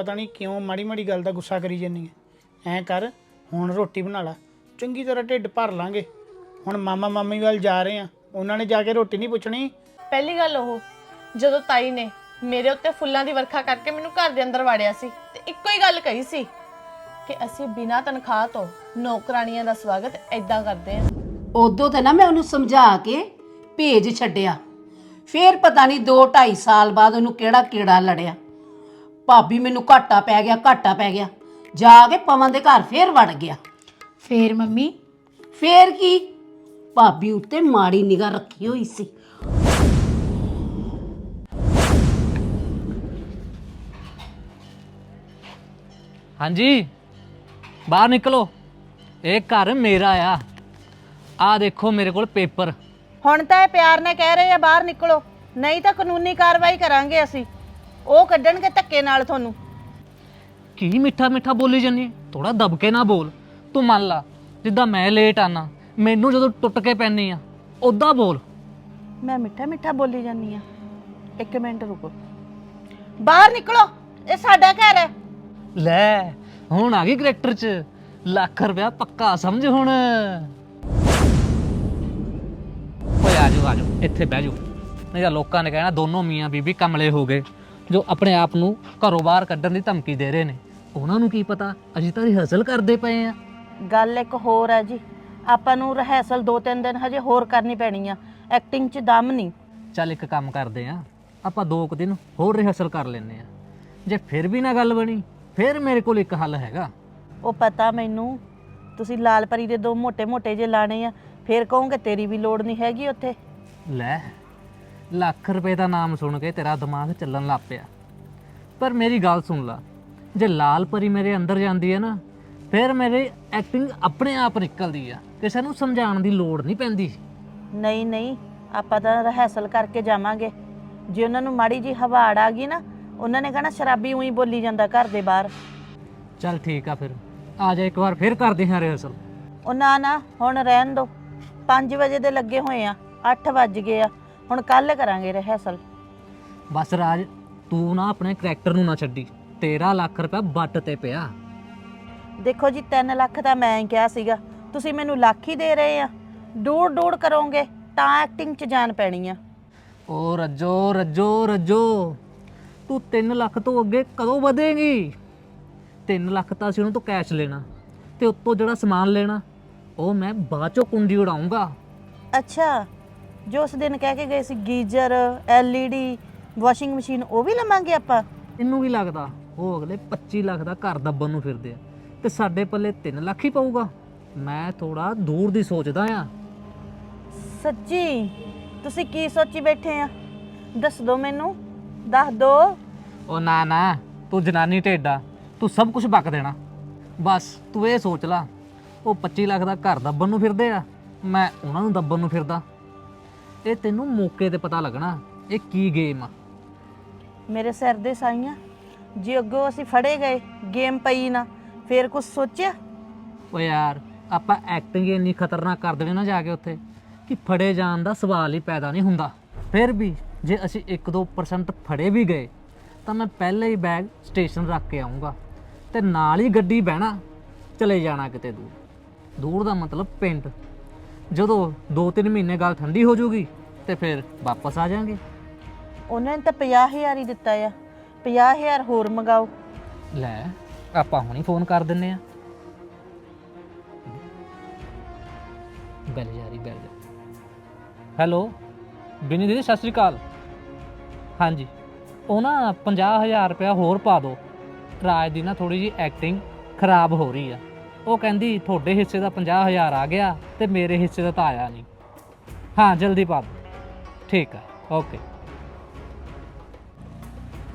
ਪਤਾ ਨਹੀਂ ਕਿਉਂ ਮਾੜੀ ਮਾੜੀ ਗੱਲ ਦਾ ਗੁੱਸਾ ਕਰੀ ਜੰਨੀ ਐ ਐਂ ਕਰ ਹੁਣ ਰੋਟੀ ਬਣਾ ਲਾ। ਚੰਗੀ ਤਰ੍ਹਾਂ ਢਿੱਡ ਭਰ ਲਾਂਗੇ। ਹੁਣ ਮਾਮਾ ਮਾਮੀ ਵੱਲ ਜਾ ਰਹੇ ਆ। ਉਹਨਾਂ ਨੇ ਜਾ ਕੇ ਰੋਟੀ ਨਹੀਂ ਪੁੱਛਣੀ। ਪਹਿਲੀ ਗੱਲ ਉਹ ਜਦੋਂ ਤਾਈ ਨੇ ਮੇਰੇ ਉੱਤੇ ਫੁੱਲਾਂ ਦੀ ਵਰਖਾ ਕਰਕੇ ਮੈਨੂੰ ਘਰ ਦੇ ਅੰਦਰ ਵਾੜਿਆ ਸੀ ਤੇ ਇੱਕੋ ਹੀ ਗੱਲ ਕਹੀ ਸੀ ਕਿ ਅਸੀਂ ਬਿਨਾਂ ਤਨਖਾਹ ਤੋਂ ਨੌਕਰਾਣੀਆਂ ਦਾ ਸਵਾਗਤ ਐਦਾਂ ਕਰਦੇ ਹਾਂ ਉਦੋਂ ਤੇ ਨਾ ਮੈਂ ਉਹਨੂੰ ਸਮਝਾ ਕੇ ਭੇਜ ਛੱਡਿਆ। ਫੇਰ ਪਤਾ ਨਹੀਂ 2 2.5 ਸਾਲ ਬਾਅਦ ਉਹਨੂੰ ਕਿਹੜਾ ਕੀੜਾ ਲੜਿਆ। ਭਾਬੀ ਮੈਨੂੰ ਘਾਟਾ ਪੈ ਗਿਆ ਘਾਟਾ ਪੈ ਗਿਆ। ਜਾ ਕੇ ਪਵਨ ਦੇ ਘਰ ਫੇਰ ਵੜ ਗਿਆ। ਫੇਰ ਮੰਮੀ? ਫੇਰ ਕੀ? ਭਾਬੀ ਉੱਤੇ ਮਾੜੀ ਨਿਗਾਹ ਰੱਖੀ ਹੋਈ ਸੀ। ਹਾਂਜੀ ਬਾਹਰ ਨਿਕਲੋ। ਇਹ ਘਰ ਮੇਰਾ ਆ। ਆ ਦੇਖੋ ਮੇਰੇ ਕੋਲ ਪੇਪਰ। ਹੁਣ ਤਾਂ ਇਹ ਪਿਆਰ ਨਾਲ ਕਹਿ ਰਹੇ ਆ ਬਾਹਰ ਨਿਕਲੋ। ਨਹੀਂ ਤਾਂ ਕਾਨੂੰਨੀ ਕਾਰਵਾਈ ਕਰਾਂਗੇ ਅਸੀਂ। ਉਹ ਕੱਢਣਗੇ ਧੱਕੇ ਨਾਲ ਤੁਹਾਨੂੰ। ਕੀ ਮਿੱਠਾ ਮਿੱਠਾ ਬੋਲੀ ਜੰਨੀ ਥੋੜਾ ਦਬਕੇ ਨਾ ਬੋਲ। ਤੂੰ ਮੰਨ ਲਾ ਜਿੱਦਾਂ ਮੈਂ ਲੇਟ ਆਨਾ ਮੈਨੂੰ ਜਦੋਂ ਟੁੱਟ ਕੇ ਪੈਣੀ ਆ ਉਦਾਂ ਬੋਲ। ਮੈਂ ਮਿੱਠਾ ਮਿੱਠਾ ਬੋਲੀ ਜਾਂਦੀ ਆ। ਇੱਕ ਮਿੰਟ ਰੁਕੋ। ਬਾਹਰ ਨਿਕਲੋ ਇਹ ਸਾਡਾ ਘਰ ਹੈ। ਲੈ ਹੁਣ ਆ ਗਈ ਕਰੈਕਟਰ ਚ। ਲੱਖ ਰੁਪਇਆ ਪੱਕਾ ਸਮਝ ਹੁਣ? ਓਏ ਆ ਜਾਓ ਆ ਜਾਓ ਇੱਥੇ ਬਹਿ ਜਾਓ। ਨਹੀਂ ਤਾਂ ਲੋਕਾਂ ਨੇ ਕਹਿਣਾ ਦੋਨੋਂ ਮੀਆਂ ਬੀਬੀ ਕਮਲੇ ਹੋ ਗਏ। ਜੋ ਆਪਣੇ ਆਪ ਨੂੰ ਘਰੋਂ ਬਾਹਰ ਕੱਢਣ ਦੀ ਧਮਕੀ ਦੇ ਰਹੇ ਨੇ। ਉਹਨਾਂ ਨੂੰ ਕੀ ਪਤਾ? ਅਸੀਂ ਤਾਂ ਰਿਹਰਸਲ ਕਰਦੇ ਪਏ ਆ। ਗੱਲ ਇੱਕ ਹੋਰ ਆ ਜੀ। ਆਪਾਂ ਨੂੰ ਰਿਹਰਸਲ 2-3 ਦਿਨ ਹਜੇ ਹੋਰ ਕਰਨੀ ਪੈਣੀ ਆ। ਐਕਟਿੰਗ 'ਚ ਦਮ ਨਹੀਂ। ਚੱਲ ਇੱਕ ਕੰਮ ਕਰਦੇ ਆ। ਆਪਾਂ ਦੋ ਕੁ ਦਿਨ ਹੋਰ ਰਿਹਰਸਲ ਕਰ ਲੈਨੇ ਆ। ਜੇ ਫਿਰ ਵੀ ਨਾ ਗੱਲ ਬਣੀ ਫਿਰ ਮੇਰੇ ਕੋਲ ਇੱਕ ਹੱਲ ਹੈਗਾ। ਉਹ ਪਤਾ ਮੈਨੂੰ। ਤੁਸੀਂ ਲਾਲ ਪਰੀ ਦੇ ਦੋ ਮੋٹے ਮੋٹے ਜੇ ਲਾਣੇ ਆ। ਫਿਰ ਕਹੋਗੇ ਤੇਰੀ ਵੀ ਲੋੜ ਨਹੀਂ ਹੈਗੀ ਉੱਥੇ। ਲੈ ਲੱਖ ਰੁਪਏ ਦਾ ਨਾਮ ਸੁਣ ਕੇ ਤੇਰਾ ਦਿਮਾਗ ਚੱਲਣ ਲੱਗ ਪਿਆ। ਪਰ ਮੇਰੀ ਗੱਲ ਸੁਣ ਲਾ ਜੇ ਲਾਲ ਪਰੀ ਮੇਰੇ ਅੰਦਰ ਜਾਂਦੀ ਹੈ ਨਾ ਫਿਰ ਮੇਰੀ ਐਕਟਿੰਗ ਆਪਣੇ ਆਪ ਨਿਕਲਦੀ ਆ ਕਿਸੇ ਨੂੰ ਸਮਝਾਉਣ ਦੀ ਲੋੜ ਨਹੀਂ ਪੈਂਦੀ। ਨਹੀਂ ਨਹੀਂ ਆਪਾਂ ਤਾਂ ਰਿਹਰਸਲ ਕਰਕੇ ਜਾਵਾਂਗੇ। ਜੇ ਉਹਨਾਂ ਨੂੰ ਮਾੜੀ ਜੀ ਹਵਾੜ ਆ ਗਈ ਨਾ ਉਹਨਾਂ ਨੇ ਕਹਣਾ ਸ਼ਰਾਬੀ ਉਹੀ ਬੋਲੀ ਜਾਂਦਾ ਘਰ ਦੇ ਬਾਹਰ। ਚੱਲ ਠੀਕ ਆ ਫਿਰ ਆ ਜਾ ਇੱਕ ਵਾਰ ਫਿਰ ਕਰਦੇ ਹਾਂ ਰਿਹਰਸਲ ਉਹ ਨਾ ਨਾ ਹੁਣ ਰਹਿਣ ਦੋ। 5 ਵਜੇ ਦੇ ਲੱਗੇ ਹੋਏ ਆ 8 ਵੱਜ ਗਏ ਆ। ਹੁਣ ਕੱਲ ਕਰਾਂਗੇ ਰਿਹਰਸਲ ਬਸ ਰਾਜ ਤੂੰ ਨਾ ਆਪਣੇ ਕਰੈਕਟਰ ਨੂੰ ਨਾ ਛੱਡੀ। ਤੇਰਾ ਲੱਖ ਰੁਪਏ ਬੱਟ ਤੇ ਪਿਆ। ਦੇਖੋ ਜੀ 3 ਲੱਖ ਤਾਂ ਮੈਂ ਹੀ ਕਿਹਾ ਸੀਗਾ। ਤੁਸੀਂ ਮੈਨੂੰ ਲੱਖ ਹੀ ਦੇ ਰਹੇ ਆ। ਡੂੜ ਡੂੜ ਕਰੋਗੇ ਤਾਂ ਐਕਟਿੰਗ 'ਚ ਜਾਨ ਪੈਣੀ ਆ। ਓ ਰੱਜੋ ਰੱਜੋ ਰੱਜੋ। ਤੂੰ 3 ਲੱਖ ਤੋਂ ਅੱਗੇ ਕਦੋਂ ਵਧੇਂਗੀ? 3 ਲੱਖ ਤਾਂ ਅਸੀਂ ਉਹਨਾਂ ਤੋਂ ਕੈਸ਼ ਲੈਣਾ। ਤੇ ਉੱਤੋਂ ਜਿਹੜਾ ਸਮਾਨ ਲੈਣਾ ਉਹ ਮੈਂ ਬਾਅਦ ਚੋਂ ਕੁੰਡੀ ਉਡਾਉਂਗਾ ਅੱਛਾ। ਜੋ ਉਸ ਦਿਨ ਕਹਿ ਕੇ ਗਏ ਸੀ ਗੀਜ਼ਰ ਐਲਈਡੀ ਵਾਸ਼ਿੰਗ ਮਸ਼ੀਨ ਉਹ ਵੀ ਲਵਾਂਗੇ ਆਪਾਂ? ਇਹਨੂੰ ਵੀ ਲੱਗਦਾ? ਉਹ ਅਗਲੇ 25 ਲੱਖ ਦਾ ਘਰ ਦੱਬਣ ਨੂੰ ਫਿਰਦੇ ਆ। ਤੇ ਸਾਡੇ ਪੱਲੇ 3 ਲੱਖ ਹੀ ਪਊਗਾ। ਮੈਂ ਥੋੜਾ ਦੂਰ ਦੀ ਸੋਚਦਾ ਆ। ਸੱਚੀ? ਤੁਸੀਂ ਕੀ ਸੋਚੀ ਬੈਠੇ ਆ? ਦੱਸ ਦੋ ਮੈਨੂੰ। ਦੱਸ ਦੋ। ਉਹ ਨਾ ਨਾ। ਤੂੰ ਜਨਾਨੀ ਢੇਡਾ। ਤੂੰ ਸਭ ਕੁਝ ਬਕ ਦੇਣਾ। ਬਸ ਤੂੰ ਇਹ ਸੋਚ ਲਾ। ਉਹ 25 ਲੱਖ ਦਾ ਘਰ ਦੱਬਣ ਨੂੰ ਫਿਰਦੇ ਆ। ਮੈਂ ਉਹਨਾਂ ਨੂੰ ਦੱਬਣ ਨੂੰ ਫਿਰਦਾ। ਇਹ ਤੈਨੂੰ ਮੌਕੇ ਤੇ ਪਤਾ ਲੱਗਣਾ ਇਹ ਕੀ ਗੇਮ ਆ। ਮੇਰੇ ਸਿਰ ਦੇ ਸਾਈਆਂ ਜੇ ਅੱਗੋਂ ਅਸੀਂ ਫੜੇ ਗਏ ਗੇਮ ਪਈ ਨਾ ਫੇਰ ਕੁਝ ਸੋਚਿਆ? ਓ ਯਾਰ ਆਪਾਂ ਐਕਟਿੰਗ ਹੀ ਇੰਨੀ ਖਤਰਨਾਕ ਕਰ ਦੇਣੀ ਨਾ ਜਾ ਕੇ ਉੱਥੇ ਕਿ ਫੜੇ ਜਾਣ ਦਾ ਸਵਾਲ ਹੀ ਪੈਦਾ ਨਹੀਂ ਹੁੰਦਾ। ਫਿਰ ਵੀ ਜੇ ਅਸੀਂ 1-2% ਫੜੇ ਵੀ ਗਏ ਤਾਂ ਮੈਂ ਪਹਿਲੇ ਹੀ ਬੈਗ ਸਟੇਸ਼ਨ ਰੱਖ ਕੇ ਆਉਂਗਾ ਤੇ ਨਾਲ ਹੀ ਗੱਡੀ ਬਹਿਣਾ ਚਲੇ ਜਾਣਾ ਕਿਤੇ ਦੂਰ। ਦੂਰ ਦਾ ਮਤਲਬ ਪਿੰਡ। ਜਦੋਂ 2-3 ਮਹੀਨੇ ਗੱਲ ਠੰਡੀ ਹੋ ਜਾਊਗੀ ਤੇ ਫਿਰ ਵਾਪਸ ਆ ਜਾਾਂਗੇ। ਉਹਨਾਂ ਨੇ ਤਾਂ 50000 ਹੀ ਦਿੱਤਾ ਆ। 50000 ਹੋਰ ਮੰਗਾਓ। ਲੈ ਆਪਾਂ ਹੁਣੀ ਫੋਨ ਕਰ ਦਿੰਨੇ ਆ। ਬੈਲ ਜਾਰੀ ਬੈਲ ਹੈਲੋ ਬਿਨੀ ਦੀਦੀ ਸਤਿ ਸ੍ਰੀ ਅਕਾਲ। ਹਾਂਜੀ ਉਹ ਨਾ 50000 ਰੁਪਇਆ ਹੋਰ ਪਾ ਦਿਓ ਰਾਜ ਦੀ ਨਾ ਥੋੜੀ ਜੀ ਐਕਟਿੰਗ ਖਰਾਬ ਹੋ ਰਹੀ ਆ। ਉਹ ਕਹਿੰਦੀ, ਤੁਹਾਡੇ ਹਿੱਸੇ ਦਾ 50000 ਆ ਗਿਆ ਤੇ ਮੇਰੇ ਹਿੱਸੇ ਦਾ ਤਾਂ ਆਇਆ ਨਹੀਂ। ਹਾਂ, ਜਲਦੀ ਪਾ ਦਿਓ। ਠੀਕ ਆ, ਓਕੇ।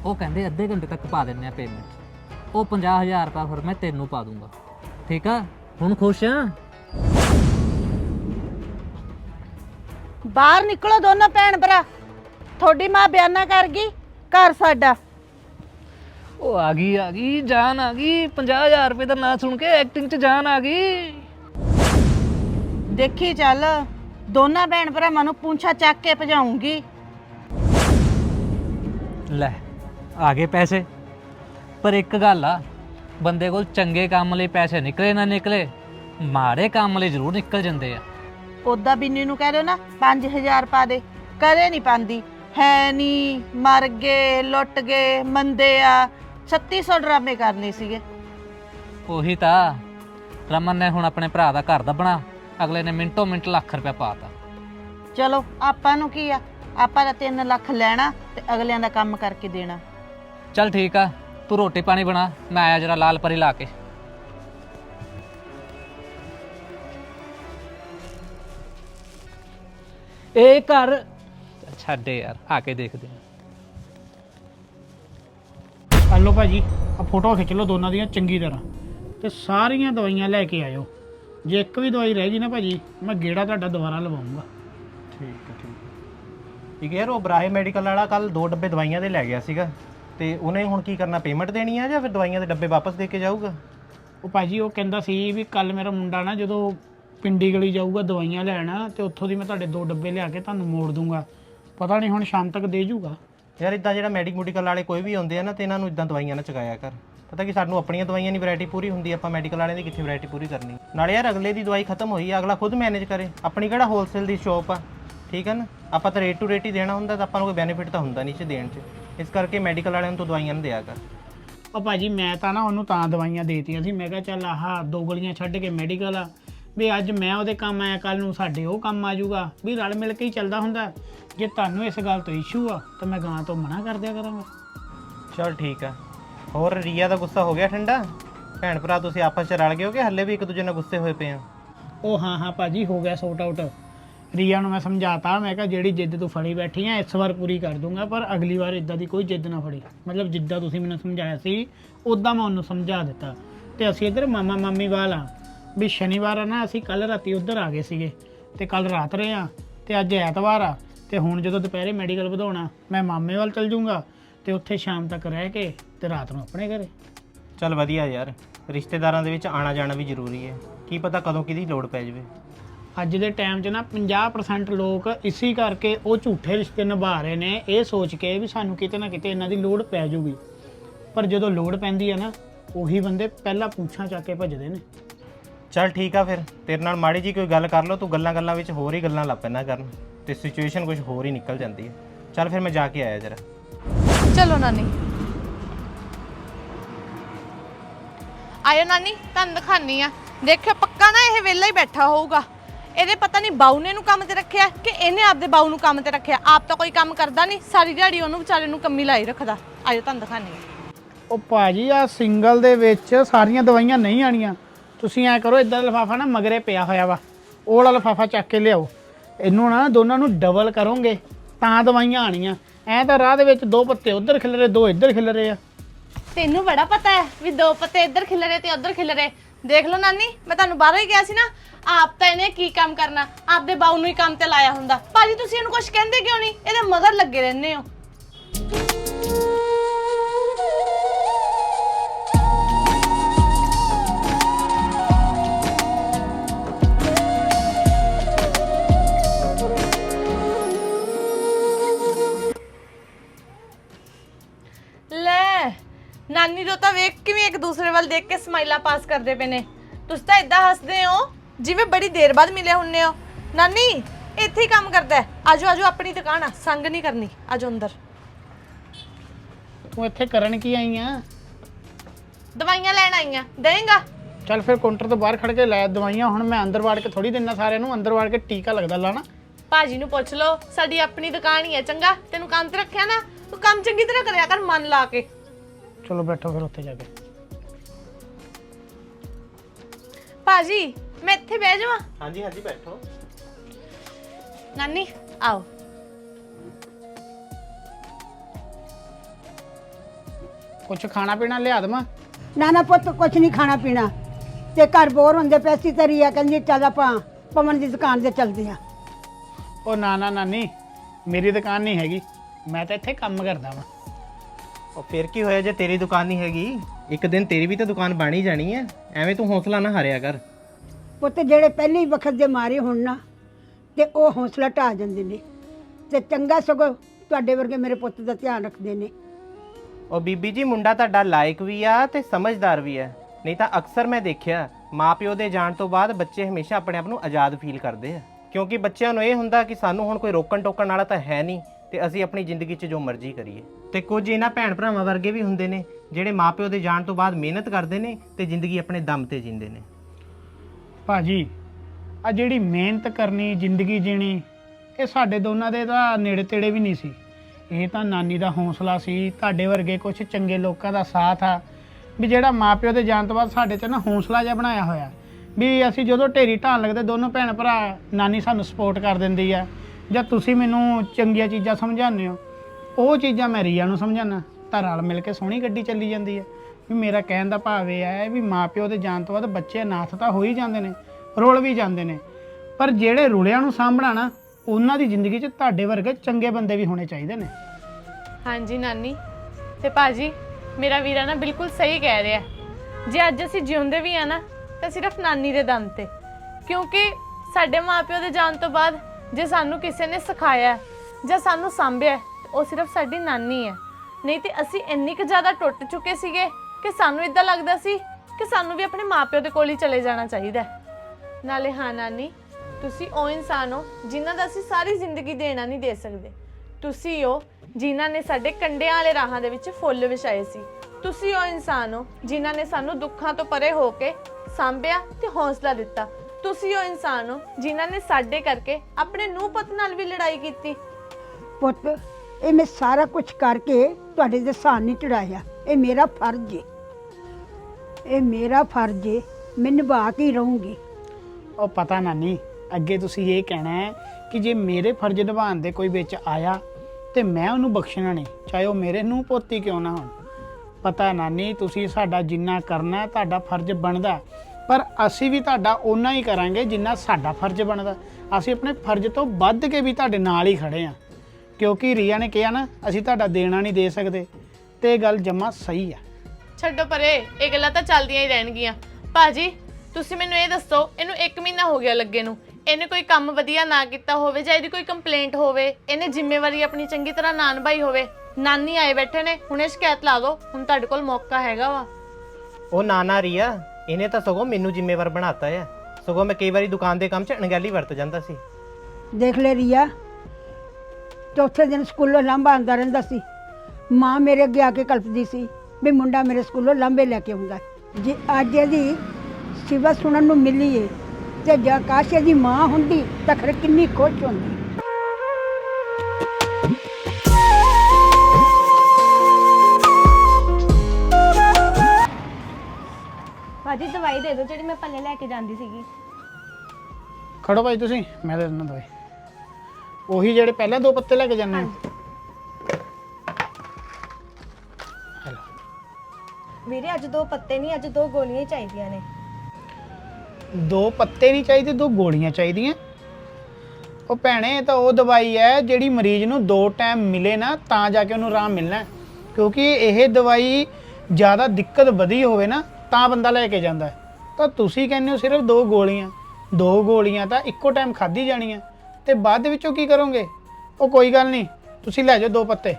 ਉਹ ਕਹਿੰਦੇ, ਅੱਧੇ ਘੰਟੇ ਤੱਕ ਪਾ ਦਿੰਨੇ ਆ ਪੇਮੈਂਟ ਉਹ 50000 ਰੁਪਏ ਫਿਰ ਮੈਂ ਤੈਨੂੰ ਪਾ ਦੂੰਗਾ। ਠੀਕ ਆ, ਹੁਣ ਖੁਸ਼ ਆ? ਬਾਹਰ ਨਿਕਲੋ ਦੋਨੋਂ ਭੈਣ ਭਰਾ। ਤੁਹਾਡੀ ਮਾਂ ਬਿਆਨਾ ਕਰ ਗਈ, ਘਰ ਸਾਡਾ। ਉਹ ਆ ਗਈ ਆ ਗਈ ਜਾਨ ਆ ਗਈ। 50000 ਰੁਪਏ ਦਾ ਨਾਂ ਸੁਣ ਕੇ ਐਕਟਿੰਗ 'ਚ ਜਾਨ ਆ ਗਈ। ਦੇਖੀ ਚੱਲ ਦੋਨਾਂ ਭੈਣ ਭਰਾਵਾਂ ਨੂੰ ਪੂੰਛਾ ਚੱਕ ਕੇ ਭਜਾਉਂਗੀ। ਲੈ ਆ ਗਏ ਪੈਸੇ। ਪਰ ਇੱਕ ਗੱਲ ਆ ਬੰਦੇ ਕੋਲ ਚੰਗੇ ਕੰਮ ਲਈ ਪੈਸੇ ਨਿਕਲੇ ਨਾ ਨਿਕਲੇ ਮਾੜੇ ਕੰਮ ਲਈ ਜ਼ਰੂਰ ਨਿਕਲ ਜਾਂਦੇ ਆ। ਉਦਾਂ ਬਿੰਨੀ ਨੂੰ ਕਹਿ ਦਿਓ ਨਾ 5000 ਪਾ ਦੇ ਕਰੇ ਨਹੀਂ ਪਾਉਂਦੀ ਹੈ ਨਹੀਂ ਮਰ ਗਏ ਲੁੱਟ ਗਏ ਮੰਦੇ ਆ 3600 ਡਰਾਮੇ ਕਰਨੇ ਸੀਗੇ। ਉਹੀ ਤਾਂ। ਰਮਨ ਨੇ ਹੁਣ ਆਪਣੇ ਭਰਾ ਦਾ ਘਰ ਦਾ ਬਣਾ ਅਗਲੇ ਨੇ ਮਿੰਟੋ ਮਿੰਟ ਲੱਖ ਰੁਪਏ ਪਾਤਾ ਚਲੋ ਆਪਾਂ ਨੂੰ ਕੀ ਆ? ਆਪਾਂ ਦਾ 3 ਲੱਖ ਲੈਣਾ ਤੇ ਅਗਲਿਆਂ ਦਾ ਕੰਮ ਕਰਕੇ ਦੇਣਾ। ਚੱਲ ਠੀਕ ਆ ਤੂੰ ਰੋਟੀ ਪਾਣੀ ਬਣਾ ਮੈਂ ਆਇਆ ਜਰਾ ਲਾਲ ਪਰੀ ਲਾ ਕੇ। ਇਹ ਘਰ ਛੱਡੇ ਯਾਰ ਆ ਕੇ ਦੇਖਦੇ ਆ। ਕਰ ਲਓ ਭਾਜੀ। ਆ ਫੋਟੋ ਖਿੱਚ ਲਓ ਦੋਨਾਂ ਦੀਆਂ ਚੰਗੀ ਤਰ੍ਹਾਂ। ਤੇ ਸਾਰੀਆਂ ਦਵਾਈਆਂ ਲੈ ਕੇ ਆਇਓ। ਜੇ ਇੱਕ ਵੀ ਦਵਾਈ ਰਹਿ ਗਈ ਨਾ ਭਾਜੀ ਮੈਂ ਗੇੜਾ ਤੁਹਾਡਾ ਦੁਬਾਰਾ ਲਵਾਉਂਗਾ। ਠੀਕ ਹੈ ਠੀਕ ਹੈ ਇੱਕ ਯਾਰ ਉਹ ਬਰਾਹੇ ਮੈਡੀਕਲ ਵਾਲਾ ਕੱਲ ਦੋ ਡੱਬੇ ਦਵਾਈਆਂ ਦੇ ਲੈ ਗਿਆ ਸੀਗਾ। ਤੇ ਉਹਨੇ ਹੁਣ ਕੀ ਕਰਨਾ ਪੇਮੈਂਟ ਦੇਣੀ ਆ ਜਾਂ ਫਿਰ ਦਵਾਈਆਂ ਦੇ ਡੱਬੇ ਵਾਪਸ ਦੇ ਕੇ ਜਾਊਗਾ? ਉਹ ਭਾਜੀ ਉਹ ਕਹਿੰਦਾ ਸੀ ਵੀ ਕੱਲ ਮੇਰਾ ਮੁੰਡਾ ਨਾ ਜਦੋਂ ਪਿੰਡੀ ਗਲੀ ਜਾਊਗਾ ਦਵਾਈਆਂ ਲੈਣ ਤੇ ਉੱਥੋਂ ਦੀ ਮੈਂ ਤੁਹਾਡੇ ਦੋ ਡੱਬੇ ਲਿਆ ਕੇ ਤੁਹਾਨੂੰ ਮੋੜ ਦੂੰਗਾ। ਪਤਾ ਨਹੀਂ ਹੁਣ ਸ਼ਾਮ ਤੱਕ ਦੇ ਜੂਗਾ। ਯਾਰ ਇਦਾਂ ਜਿਹੜਾ ਮੈਡੀਕ ਮੂਡੀਕਲ ਵਾਲੇ ਕੋਈ ਵੀ ਆਉਂਦੇ ਆ ਨਾ ਤੇ ਇਹਨਾਂ ਨੂੰ ਇਦਾਂ ਦਵਾਈਆਂ ਨਾ ਚੁਕਾਇਆ ਕਰ। ਪਤਾ ਕਿ ਸਾਨੂੰ ਆਪਣੀਆਂ ਦਵਾਈਆਂ ਦੀ ਵੈਰਾਈਟੀ ਪੂਰੀ ਹੁੰਦੀ ਆ, ਆਪਾਂ ਮੈਡੀਕਲ ਵਾਲਿਆਂ ਦੀ ਕਿੱਥੇ ਵੈਰਾਈਟੀ ਪੂਰੀ ਕਰਨੀ? ਨਾਲੇ ਯਾਰ ਅਗਲੇ ਦੀ ਦਵਾਈ ਖਤਮ ਹੋਈ ਆ ਅਗਲਾ ਖੁਦ ਮੈਨੇਜ ਕਰੇ। ਆਪਣੀ ਕਿਹੜਾ ਹੋਲਸੇਲ ਦੀ ਸ਼ਾਪ ਆ? ਠੀਕ ਹੈ ਨਾ? ਆਪਾਂ ਤਾਂ ਰੇਟ ਟੂ ਰੇਟ ਹੀ ਦੇਣਾ ਹੁੰਦਾ ਤਾਂ ਆਪਾਂ ਨੂੰ ਕੋਈ ਬੈਨੀਫਿਟ ਤਾਂ ਹੁੰਦਾ ਨਹੀਂ ਚ ਦੇਣ ਚ। ਇਸ ਕਰਕੇ ਮੈਡੀਕਲ ਵਾਲਿਆਂ ਨੂੰ ਤਾਂ ਦਵਾਈਆਂ ਨਾ ਦਿਆ ਕਰ। ਉਹ ਭਾਜੀ ਮੈਂ ਤਾਂ ਨਾ ਉਹਨੂੰ ਤਾਂ ਦਵਾਈਆਂ ਦੇਤੀਆਂ ਸੀ। ਮੈਂ ਕਿਹਾ ਚੱਲ ਆਹ ਦੋ ਗੋਲੀਆਂ ਛੱਡ ਕੇ ਮੈਡੀਕਲ ਆ। ਵੀ ਅੱਜ ਮੈਂ ਉਹਦੇ ਕੰਮ ਆਇਆ ਕੱਲ ਨੂੰ ਸਾਡੇ ਉਹ ਕੰਮ ਆ ਜਾਊਗਾ। ਵੀ ਰਲ ਮਿਲ ਕੇ ਹੀ ਚੱਲਦਾ ਹੁੰਦਾ। ਜੇ ਤੁਹਾਨੂੰ ਇਸ ਗੱਲ ਤੋਂ ਇਸ਼ੂ ਆ ਤਾਂ ਮੈਂ ਗਾਂ ਤੋਂ ਮਨਾ ਕਰ ਦਿਆ ਕਰਾਂਗਾ। ਚਲ ਠੀਕ ਆ। ਹੋਰ ਰੀਆ ਦਾ ਗੁੱਸਾ ਹੋ ਗਿਆ ਠੰਡਾ? ਭੈਣ ਭਰਾ ਤੁਸੀਂ ਆਪਸ ਚ ਰਲ ਗਏ ਹੋ ਕਿ ਹੱਲੇ ਵੀ ਇੱਕ ਦੂਜੇ ਨਾਲ ਗੁੱਸੇ ਹੋਏ ਪਏ ਆ ਉਹ ਹਾਂ ਹਾਂ ਭਾਜੀ ਹੋ ਗਿਆ ਸੌਟ ਆਊਟ ਰੀਆ ਨੂੰ ਮੈਂ ਸਮਝਾਤਾ ਮੈਂ ਕਿਹਾ ਜਿਹੜੀ ਜਿੱਦ ਤੂੰ ਫੜੀ ਬੈਠੀ ਆ ਇਸ ਵਾਰ ਪੂਰੀ ਕਰ ਦੂੰਗਾ ਪਰ ਅਗਲੀ ਵਾਰ ਇਦਾਂ ਦੀ ਕੋਈ ਜਿੱਦ ਨਾ ਫੜੀ। ਮਤਲਬ ਜਿੱਦਾਂ ਤੁਸੀਂ ਮੈਨੂੰ ਸਮਝਾਇਆ ਸੀ ਉਦਾਂ ਮੈਂ ਉਹਨੂੰ ਸਮਝਾ ਦਿੱਤਾ। ਤੇ ਅਸੀਂ ਇੱਧਰ ਮਾਮਾ ਮਾਮੀ ਵਾਲ ਆ। ਵੀ ਸ਼ਨੀਵਾਰ ਆ ਨਾ ਅਸੀਂ ਕੱਲ ਰਾਤੀ ਉੱਧਰ ਆ ਗਏ ਸੀਗੇ ਤੇ ਕੱਲ ਰਾਤ ਰਹੇ ਆ ਤੇ ਅੱਜ ਐਤਵਾਰ ਆ ਤੇ ਹੁਣ ਜਦੋਂ ਦੁਪਹਿਰੇ ਮੈਡੀਕਲ ਵਧਾਉਣਾ ਮੈਂ ਮਾਮੇ ਵੱਲ ਚਲ ਜਾਊਂਗਾ ਤੇ ਉੱਥੇ ਸ਼ਾਮ ਤੱਕ ਰਹਿ ਕੇ ਤੇ ਰਾਤ ਨੂੰ ਆਪਣੇ ਘਰੇ। ਚਲ ਵਧੀਆ ਯਾਰ ਰਿਸ਼ਤੇਦਾਰਾਂ ਦੇ ਵਿੱਚ ਆਣਾ ਜਾਣਾ ਵੀ ਜ਼ਰੂਰੀ ਹੈ। ਕੀ ਪਤਾ ਕਦੋਂ ਕਿਹਦੀ ਲੋੜ ਪੈ ਜਾਵੇ। ਅੱਜ ਦੇ ਟਾਈਮ 'ਚ ਨਾ 50% ਲੋਕ ਇਸੇ ਕਰਕੇ ਉਹ ਝੂਠੇ ਰਿਸ਼ਤੇ ਨਿਭਾ ਰਹੇ ਨੇ ਇਹ ਸੋਚ ਕੇ ਵੀ ਸਾਨੂੰ ਕਿਤੇ ਨਾ ਕਿਤੇ ਇਹਨਾਂ ਦੀ ਲੋੜ ਪੈ ਜਾਊਗੀ ਪਰ ਜਦੋਂ ਲੋੜ ਪੈਂਦੀ ਹੈ ਨਾ ਉਹੀ ਬੰਦੇ ਪਹਿਲਾਂ ਪੁੱਛਾਂ ਚੱਕ ਕੇ ਭੱਜਦੇ ਨੇ। ਚਲ ਠੀਕ ਆ ਫਿਰ ਤੇਰੇ ਨਾਲ ਮਾੜੀ ਜੀ ਕੋਈ ਗੱਲ ਕਰ ਲਓ ਤੂੰ ਗੱਲਾਂ ਗੱਲਾਂ ਵਿੱਚ ਹੋਰ ਹੀ ਗੱਲਾਂ ਲੱਗ ਪੈਣਾ ਕਰਨ ਤੇ ਸਿਚੁਏਸ਼ਨ ਕੁਝ ਹੋਰ ਹੀ ਨਿਕਲ ਜਾਂਦੀ ਹੈ ਚਲ ਫਿਰ ਮੈਂ ਜਾ ਕੇ ਆਇਆ ਜਰਾ। ਚਲੋ ਨਾਨੀ। ਆਇਓ ਨਾਨੀ ਤੁਹਾਨੂੰ ਦਿਖਾਨੀ ਆ। ਦੇਖਿਓ ਪੱਕਾ ਨਾ ਇਹ ਵਿਹਲਾ ਹੀ ਬੈਠਾ ਹੋਊਗਾ। ਇਹਦੇ ਪਤਾ ਨਹੀਂ ਬਾਊ ਨੇ ਇਹਨੂੰ ਕੰਮ ਤੇ ਰੱਖਿਆ ਕਿ ਇਹਨੇ ਆਪਦੇ ਬਾਊ ਨੂੰ ਕੰਮ ਤੇ ਰੱਖਿਆ। ਆਪ ਤਾਂ ਕੋਈ ਕੰਮ ਕਰਦਾ ਨਹੀਂ ਸਾਰੀ ਦਿਹਾੜੀ ਉਹਨੂੰ ਵਿਚਾਰੇ ਨੂੰ ਕੰਮੀ ਲਾਈ ਰੱਖਦਾ। ਆਇਓ ਤੁਹਾਨੂੰ ਦਿਖਾਨੀ ਆ। ਉਹ ਭਾਜੀ ਆ ਸਿੰਗਲ ਦੇ ਵਿੱਚ ਸਾਰੀਆਂ ਦਵਾਈਆਂ ਨਹੀਂ ਆਣੀਆਂ। ਤੁਸੀਂ ਐ ਕਰੋ ਇਦਾਂ ਦਾ ਲਫਾਫਾ ਨਾ ਮਗਰੇ ਪਿਆ ਹੋਇਆ ਵਾ। ਉਹ ਵਾਲਾ ਲਫਾਫਾ ਚੱਕ ਕੇ ਲਿਆਓ। ਇਹਨੂੰ ਨਾ ਦੋਨਾਂ ਨੂੰ ਡਬਲ ਕਰੋਗੇ, ਤਾਂ ਦਵਾਈਆਂ ਆਣੀਆਂ। ਐ ਤਾਂ ਰਾਹ ਦੇ ਵਿੱਚ ਦੋ ਪੱਤੇ ਉਧਰ ਖਿਲਰੇ, ਦੋ ਇੱਧਰ ਖਿਲਰੇ ਆ। ਤੈਨੂੰ ਬੜਾ ਪਤਾ ਹੈ ਵੀ ਦੋ ਪੱਤੇ ਇੱਧਰ ਖਿਲਰੇ ਤੇ ਉੱਧਰ ਖਿਲਰੇ। ਦੇਖ ਲਓ ਨਾਨੀ, ਮੈਂ ਤੁਹਾਨੂੰ ਬਾਹਰੋਂ ਹੀ ਕਿਹਾ ਸੀ ਨਾ, ਆਪ ਤਾਂ ਇਹਨੇ ਕੀ ਕੰਮ ਕਰਨਾ? ਆਪਦੇ ਬਾਊ ਨੂੰ ਹੀ ਕੰਮ ਤੇ ਲਾਇਆ ਹੁੰਦਾ। ਭਾਜੀ, ਤੁਸੀਂ ਇਹਨੂੰ ਕੁਝ ਕਹਿੰਦੇ ਕਿਉਂ ਨਹੀਂ? ਇਹਦੇ ਮਗਰ ਲੱਗੇ ਰਹਿੰਦੇ ਹੋ। ਦੂਸਰੇ ਵੱਲ ਦੇਖ ਕੇ ਸਮਾਈਲਾਂ ਪਾਸ ਕਰਦੇ ਪਏ ਨੇ। ਤੁਸੀਂ ਤਾਂ ਇਦਾਂ ਹੱਸਦੇ ਹੋ ਜਿਵੇਂ ਬੜੀ ਦੇਰ ਬਾਅਦ ਮਿਲੇ ਹੁੰਨੇ ਹੋ। ਨਾਨੀ ਇੱਥੇ ਹੀ ਕੰਮ ਕਰਦਾ ਹੈ। ਆਜੋ ਆਜੋ ਆਪਣੀ ਦੁਕਾਨ ਆ। ਸੰਗ ਨਹੀਂ ਕਰਨੀ। ਆਜੋ ਅੰਦਰ। ਤੂੰ ਇੱਥੇ ਕਰਨ ਕੀ ਆਈ ਆ? ਦਵਾਈਆਂ ਲੈਣ ਆਈਆਂ ਦੇਂਗਾ ਚੱਲ ਫਿਰ ਕਾਊਂਟਰ ਤੋਂ ਬਾਹਰ ਖੜ ਕੇ ਲੈ ਦਵਾਈਆਂ। ਹੁਣ ਮੈਂ ਅੰਦਰ ਵਾੜ ਕੇ ਥੋੜੀ ਦਿੰਨਾ ਸਾਰਿਆਂ ਨੂੰ। ਅੰਦਰ ਵਾੜ ਕੇ ਟੀਕਾ ਲੱਗਦਾ ਲਾਣਾ। ਭਾਜੀ ਨੂੰ ਪੁੱਛ ਲਓ ਸਾਡੀ ਆਪਣੀ ਦੁਕਾਨ ਹੀ ਹੈ ਚੰਗਾ? ਤੈਨੂੰ ਕੰਮ ਤੇ ਰੱਖਿਆ ਨਾ ਤੂੰ ਕੰਮ ਚੰਗੀ ਤਰ੍ਹਾਂ ਕਰਿਆ ਕਰ ਮਨ ਲਾ ਕੇ। ਚਲੋ ਬੈਠੋ ਫਿਰ ਉੱਥੇ ਜਾ ਕੇ। ਭਾਜੀ ਮੈਂ ਇੱਥੇ ਬਹਿ ਜਾਵਾਂ। ਹਾਂਜੀ ਹਾਂਜੀ ਬੈਠੋ। ਨਾਨੀ ਆਓ। ਕੁਝ ਖਾਣਾ ਪੀਣਾ ਲਿਆ ਦੇਵਾਂ? ਨਾ ਨਾ ਪੁੱਤ ਕੁਛ ਨਹੀਂ ਖਾਣਾ ਪੀਣਾ। ਤੇ ਘਰ ਬੋਰ ਹੁੰਦੇ ਪਏ ਸੀ ਤੇ ਰੀਆ ਕਹਿੰਦੀ ਚੱਲ ਆਪਾਂ ਪਵਨ ਦੀ ਦੁਕਾਨ ਤੇ ਚੱਲਦੇ ਆ ਉਹ ਨਾ ਨਾ ਨਾਨੀ ਮੇਰੀ ਦੁਕਾਨ ਨਹੀਂ ਹੈਗੀ। ਮੈਂ ਤਾਂ ਇੱਥੇ ਕੰਮ ਕਰਦਾ ਵਾਂ। ਉਹ ਫਿਰ ਕੀ ਹੋਇਆ ਜੇ ਤੇਰੀ ਦੁਕਾਨ ਨਹੀਂ ਹੈਗੀ? ਇੱਕ ਦਿਨ ਤੇਰੀ ਵੀ ਤਾਂ ਦੁਕਾਨ ਬਣ ਹੀ ਜਾਣੀ ਹੈ। ਐਵੇਂ ਤੂੰ ਹੌਸਲਾ ਨਾ ਹਾਰਿਆ ਕਰ। ਪੁੱਤ ਜਿਹੜੇ ਪਹਿਲੀ ਵਕਤ ਦੇ ਮਾਰੇ ਹੋਣ ਨਾ ਤੇ ਉਹ ਹੌਸਲਾ ਢਾ ਜਾਂਦੇ ਨੇ। ਤੇ ਚੰਗਾ ਸਗੋਂ ਤੁਹਾਡੇ ਵਰਗੇ ਮੇਰੇ ਪੁੱਤ ਦਾ ਧਿਆਨ ਰੱਖਦੇ ਨੇ। ਉਹ ਬੀਬੀ ਜੀ ਮੁੰਡਾ ਤੁਹਾਡਾ ਲਾਇਕ ਵੀ ਆ ਤੇ ਸਮਝਦਾਰ ਵੀ ਆ। ਨਹੀਂ ਤਾਂ ਅਕਸਰ ਮੈਂ ਦੇਖਿਆ ਮਾਪਿਓ ਦੇ ਜਾਣ ਤੋਂ ਬਾਅਦ ਬੱਚੇ ਹਮੇਸ਼ਾ ਆਪਣੇ ਆਪ ਨੂੰ ਆਜ਼ਾਦ ਫੀਲ ਕਰਦੇ ਆ। ਕਿਉਂਕਿ ਬੱਚਿਆਂ ਨੂੰ ਇਹ ਹੁੰਦਾ ਕਿ ਸਾਨੂੰ ਹੁਣ ਕੋਈ ਰੋਕਣ ਟੋਕਣ ਵਾਲਾ ਤਾਂ ਹੈ ਨਹੀਂ। ਤੇ ਅਸੀਂ ਆਪਣੀ ਜ਼ਿੰਦਗੀ 'ਚ ਜੋ ਮਰਜ਼ੀ ਕਰੀਏ। ਤੇ ਕੁਝ ਇਹਨਾਂ ਭੈਣ ਭਰਾਵਾਂ ਵਰਗੇ ਵੀ ਹੁੰਦੇ ਨੇ ਜਿਹੜੇ ਮਾਪਿਓ ਦੇ ਜਾਣ ਤੋਂ ਬਾਅਦ ਮਿਹਨਤ ਕਰਦੇ ਨੇ ਤੇ ਜ਼ਿੰਦਗੀ ਆਪਣੇ ਦਮ ਤੇ ਜਿੰਦੇ ਨੇ। ਭਾਜੀ ਆ ਜਿਹੜੀ ਮਿਹਨਤ ਕਰਨੀ ਜ਼ਿੰਦਗੀ ਜੀਣੀ ਇਹ ਸਾਡੇ ਦੋਨਾਂ ਦੇ ਤਾਂ ਨੇੜੇ ਤੇੜੇ ਵੀ ਨਹੀਂ ਸੀ। ਇਹ ਤਾਂ ਨਾਨੀ ਦਾ ਹੌਸਲਾ ਸੀ ਤੁਹਾਡੇ ਵਰਗੇ ਕੁਝ ਚੰਗੇ ਲੋਕਾਂ ਦਾ ਸਾਥ ਆ ਵੀ ਜਿਹੜਾ ਮਾਪਿਓ ਦੇ ਜਾਣ ਤੋਂ ਬਾਅਦ ਸਾਡੇ 'ਚ ਨਾ ਹੌਸਲਾ ਜਿਹਾ ਬਣਾਇਆ ਹੋਇਆ। ਵੀ ਅਸੀਂ ਜਦੋਂ ਢੇਰੀ ਢਾਣ ਲੱਗਦੇ ਦੋਨੋਂ ਭੈਣ ਭਰਾ ਨਾਨੀ ਸਾਨੂੰ ਸਪੋਰਟ ਕਰ ਦਿੰਦੀ ਆ। ਜਾਂ ਤੁਸੀਂ ਮੈਨੂੰ ਚੰਗੀਆਂ ਚੀਜ਼ਾਂ ਸਮਝਾਉਂਦੇ ਹੋ, ਉਹ ਚੀਜ਼ਾਂ ਮੈਂ ਰੀਆ ਨੂੰ ਸਮਝਾਉਣਾ ਤਾਂ ਰਲ ਮਿਲ ਕੇ ਸੋਹਣੀ ਗੱਡੀ ਚੱਲੀ ਜਾਂਦੀ ਹੈ। ਵੀ ਮੇਰਾ ਕਹਿਣ ਦਾ ਭਾਵ ਇਹ ਹੈ ਵੀ ਮਾਪਿਓ ਦੇ ਜਾਣ ਤੋਂ ਬਾਅਦ ਬੱਚੇ ਅਨਾਥ ਤਾਂ ਹੋ ਹੀ ਜਾਂਦੇ ਨੇ, ਰੁਲ ਵੀ ਜਾਂਦੇ ਨੇ। ਪਰ ਜਿਹੜੇ ਰੁਲਿਆਂ ਨੂੰ ਸਾਂਭਣਾ ਨਾ, ਉਹਨਾਂ ਦੀ ਜ਼ਿੰਦਗੀ 'ਚ ਤੁਹਾਡੇ ਵਰਗੇ ਚੰਗੇ ਬੰਦੇ ਵੀ ਹੋਣੇ ਚਾਹੀਦੇ ਨੇ। ਹਾਂਜੀ ਨਾਨੀ, ਤੇ ਭਾਜੀ, ਮੇਰਾ ਵੀਰਾ ਨਾ ਬਿਲਕੁਲ ਸਹੀ ਕਹਿ ਰਿਹਾ ਜੇ ਅੱਜ ਅਸੀਂ ਜਿਉਂਦੇ ਵੀ ਆ ਨਾ, ਤਾਂ ਸਿਰਫ ਨਾਨੀ ਦੇ ਦਮ ਤੇ। ਕਿਉਂਕਿ ਸਾਡੇ ਮਾਪਿਓ ਦੇ ਜਾਣ ਤੋਂ ਬਾਅਦ ਜੇ ਸਾਨੂੰ ਕਿਸੇ ਨੇ ਸਿਖਾਇਆ ਹੈ, ਜਾਂ ਸਾਨੂੰ ਸਾਂਭਿਆ ਉਹ ਸਿਰਫ ਸਾਡੀ ਨਾਨੀ ਹੈ। ਨਹੀਂ ਤੇ ਅਸੀਂ ਇੰਨੀ ਕੁ ਜ਼ਿਆਦਾ ਟੁੱਟ ਚੁੱਕੇ ਸੀਗੇ ਕਿ ਸਾਨੂੰ ਇਦਾਂ ਲੱਗਦਾ ਸੀ ਕਿ ਸਾਨੂੰ ਵੀ ਆਪਣੇ ਮਾਪਿਓ ਦੇ ਕੋਲ ਹੀ ਚਲੇ ਜਾਣਾ ਚਾਹੀਦਾ ਹੈ। ਨਾਲੇ ਹਾਂ ਨਾਨੀ, ਤੁਸੀਂ ਉਹ ਇਨਸਾਨ ਹੋ ਜਿਨ੍ਹਾਂ ਦਾ ਅਸੀਂ ਸਾਰੀ ਜ਼ਿੰਦਗੀ ਦੇਣਾ ਨਹੀਂ ਦੇ ਸਕਦੇ। ਤੁਸੀਂ ਉਹ ਜਿਨ੍ਹਾਂ ਨੇ ਸਾਡੇ ਕੰਡਿਆਂ ਵਾਲੇ ਰਾਹਾਂ ਦੇ ਵਿੱਚ ਫੁੱਲ ਵਿਛਾਏ ਸੀ। ਤੁਸੀਂ ਉਹ ਇਨਸਾਨ ਹੋ ਜਿਨ੍ਹਾਂ ਨੇ ਸਾਨੂੰ ਦੁੱਖਾਂ ਤੋਂ ਪਰੇ ਹੋ ਕੇ ਸਾਂਭਿਆ ਤੇ ਹੌਸਲਾ ਦਿੱਤਾ। ਤੁਸੀਂ ਉਹ ਇਨਸਾਨ ਹੋ ਜਿਨ੍ਹਾਂ ਨੇ ਸਾਡੇ ਕਰਕੇ ਆਪਣੇ ਨੂੰਹ ਪੁੱਤ ਨਾਲ ਵੀ ਲੜਾਈ ਕੀਤੀ। ਪੁੱਤ ਇਹ ਮੈਂ ਸਾਰਾ ਕੁਝ ਕਰਕੇ ਤੁਹਾਡੇ ਦੇ ਸਾਹਮਣੇ ਚੜਾਇਆ। ਇਹ ਮੇਰਾ ਫਰਜ਼ ਹੈ ਇਹ ਮੇਰਾ ਫਰਜ਼ ਹੈ ਮੈਂ ਨਿਭਾ ਕੇ ਹੀ ਰਹੂੰਗੀ। ਉਹ ਪਤਾ ਨਾਨੀ ਅੱਗੇ ਤੁਸੀਂ ਇਹ ਕਹਿਣਾ ਹੈ ਕਿ ਜੇ ਮੇਰੇ ਫਰਜ਼ ਨਿਭਾਉਣ ਦੇ ਕੋਈ ਵਿੱਚ ਆਇਆ ਤੇ ਮੈਂ ਉਹਨੂੰ ਬਖਸ਼ਣਾ ਨਹੀਂ ਚਾਹੇ ਉਹ ਮੇਰੇ ਨੂੰ ਪੋਤੀ ਕਿਉਂ ਨਾ ਹੋਣ। ਪਤਾ ਨਾਨੀ ਤੁਸੀਂ ਸਾਡਾ ਜਿੰਨਾ ਕਰਨਾ ਹੈ, ਤੁਹਾਡਾ ਫਰਜ਼ ਬਣਦਾ। ਪਰ ਅਸੀਂ ਵੀ ਤੁਹਾਡਾ ਓਨਾ ਹੀ ਕਰਾਂਗੇ ਜਿੰਨਾ ਸਾਡਾ ਫਰਜ਼ ਬਣਦਾ। ਅਸੀਂ ਆਪਣੇ ਫਰਜ਼ ਤੋਂ ਵੱਧ ਕੇ ਵੀ ਤੁਹਾਡੇ ਨਾਲ ਹੀ ਖੜੇ ਆ ਕਿਉਂਕਿ ਰੀਆ ਨੇ ਕਿਹਾ ਨਾ ਅਸੀਂ ਤੁਹਾਡਾ ਦੇਣਾ ਨਹੀਂ ਦੇ ਸਕਦੇ। ਤੇ ਇਹ ਗੱਲ ਜਮਾ ਸਹੀ ਆ। ਛੱਡੋ ਪਰੇ ਇਹ ਗੱਲਾਂ ਤਾਂ ਚੱਲਦੀਆਂ ਹੀ ਰਹਿਣਗੀਆਂ। ਭਾਜੀ ਤੁਸੀਂ ਮੈਨੂੰ ਇਹ ਦੱਸੋ ਇਹਨੂੰ 1 ਮਹੀਨਾ ਹੋ ਗਿਆ ਲੱਗੇ ਨੂੰ। ਇਹਨੇ ਕੋਈ ਕੰਮ ਵਧੀਆ ਨਾ ਕੀਤਾ ਹੋਵੇ ਜਾਂ ਇਹਦੀ ਕੋਈ ਕੰਪਲੇਂਟ ਹੋਵੇ ਇਹਨੇ ਜ਼ਿੰਮੇਵਾਰੀ ਆਪਣੀ ਚੰਗੀ ਤਰ੍ਹਾਂ ਨਾ ਨਿਭਾਈ ਹੋਵੇ। ਨਾਨੀ ਆਏ ਬੈਠੇ ਨੇ ਹੁਣੇ ਸ਼ਿਕਾਇਤ ਲਾ ਦਿਓ ਹੁਣ ਤੁਹਾਡੇ ਕੋਲ ਮੌਕਾ ਹੈਗਾ ਵਾ। ਉਹ ਨਾਨਾ ਰੀਆ ਇਹਨੇ ਤਾਂ ਸਗੋਂ ਮੈਨੂੰ ਜ਼ਿੰਮੇਵਾਰ ਬਣਾਤਾ ਹੈ ਸਗੋਂ ਮੈਂ ਕਈ ਵਾਰੀ ਦੁਕਾਨ ਦੇ ਕੰਮ 'ਚ ਅਣਗਹਿਲੀ ਵਰਤ ਜਾਂਦਾ ਸੀ। ਦੇਖ ਲੈ ਰੀਆ, ਚੌਥੇ ਦਿਨ ਸਕੂਲੋਂ ਲਾਂਭਾ ਆਉਂਦਾ ਰਹਿੰਦਾ ਸੀ। ਮਾਂ ਮੇਰੇ ਅੱਗੇ ਆ ਕੇ ਕਲਪਦੀ ਸੀ ਵੀ ਮੁੰਡਾ ਮੇਰੇ ਸਕੂਲੋਂ ਲਾਂਭੇ ਲੈ ਕੇ ਆਉਂਦਾ। ਜੇ ਅੱਜ ਇਹਦੀ ਸਿਵਾ ਸੁਣਨ ਨੂੰ ਮਿਲੀ ਏ ਤੇ ਜੇ ਕਾਸ਼ ਇਹਦੀ ਮਾਂ ਹੁੰਦੀ ਤਾਂ ਖਰੇ ਕਿੰਨੀ ਖੁਸ਼ ਹੁੰਦੀ। ਭਾਜੀ ਦਵਾਈ ਦੇ ਦਿਓ ਜਿਹੜੀ ਮੈਂ ਪੱਲੇ ਲੈ ਕੇ ਜਾਂਦੀ ਸੀਗੀ। ਖੜੋ ਭਾਈ ਤੁਸੀਂ ਮੈਂ ਦੇ ਦਿੰਦਾ ਦਵਾਈ। ਉਹੀ ਜਿਹੜੇ ਪਹਿਲਾਂ ਦੋ ਪੱਤੇ ਲੈ ਕੇ ਜਾਂਦੇ ਹੈਲੋ। ਵੀਰੇ ਅੱਜ ਦੋ ਪੱਤੇ ਨਹੀਂ ਅੱਜ ਦੋ ਗੋਲੀਆਂ ਹੀ ਚਾਹੀਦੀਆਂ ਨੇ। ਦੋ ਪੱਤੇ ਨਹੀਂ ਚਾਹੀਦੇ ਦੋ ਗੋਲੀਆਂ ਚਾਹੀਦੀਆਂ। ਉਹ ਭੈਣੇ ਇਹ ਤਾਂ ਉਹ ਦਵਾਈ ਹੈ ਜਿਹੜੀ ਮਰੀਜ਼ ਨੂੰ ਦੋ ਟਾਈਮ ਮਿਲੇ ਨਾ ਤਾਂ ਜਾ ਕੇ ਉਹਨੂੰ ਆਰਾਮ ਮਿਲਣਾ ਹੈ। ਕਿਉਂਕਿ ਇਹ ਦਵਾਈ ਜ਼ਿਆਦਾ ਦਿੱਕਤ ਵਧੀ ਹੋਵੇ ਨਾ ਤਾਂ ਬੰਦਾ ਲੈ ਕੇ ਜਾਂਦਾ ਹੈ। ਤਾਂ ਤੁਸੀਂ ਕਹਿੰਦੇ ਹੋ ਸਿਰਫ ਦੋ ਗੋਲੀਆਂ। ਦੋ ਗੋਲੀਆਂ ਤਾਂ ਇੱਕੋ ਟਾਈਮ ਖਾਧੀ ਜਾਣੀਆਂ। ਤੇ ਬਾਅਦ ਦੇ ਵਿੱਚੋਂ ਕੀ ਕਰੋਗੇ? ਉਹ ਕੋਈ ਗੱਲ ਨਹੀਂ, ਤੁਸੀਂ ਲੈ ਜਾਓ ਦੋ ਪੱਤੇ।